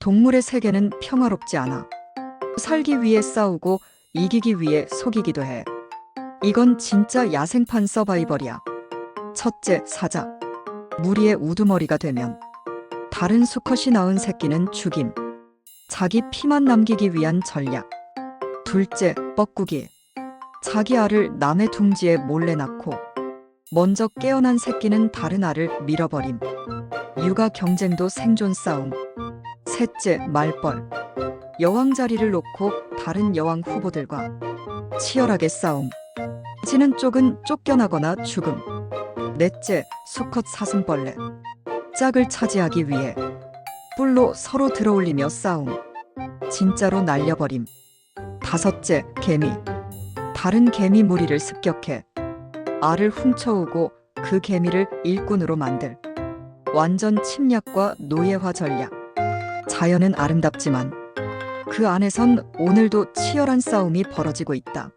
동물의 세계는 평화롭지 않아. 살기 위해 싸우고 이기기 위해 속이기도 해. 이건 진짜 야생판 서바이벌이야. 첫째, 사자. 무리의 우두머리가 되면 다른 수컷이 낳은 새끼는 죽임. 자기 피만 남기기 위한 전략. 둘째, 뻐꾸기. 자기 알을 남의 둥지에 몰래 낳고 먼저 깨어난 새끼는 다른 알을 밀어버림. 육아 경쟁도 생존 싸움. 셋째, 말벌. 여왕 자리를 놓고 다른 여왕 후보들과 치열하게 싸움. 지는 쪽은 쫓겨나거나 죽음. 넷째, 수컷 사슴벌레. 짝을 차지하기 위해 뿔로 서로 들어올리며 싸움. 진짜로 날려버림. 다섯째, 개미. 다른 개미 무리를 습격해 알을 훔쳐오고 그 개미를 일꾼으로 만들. 완전 침략과 노예화 전략. 자연은 아름답지만 그 안에선 오늘도 치열한 싸움이 벌어지고 있다.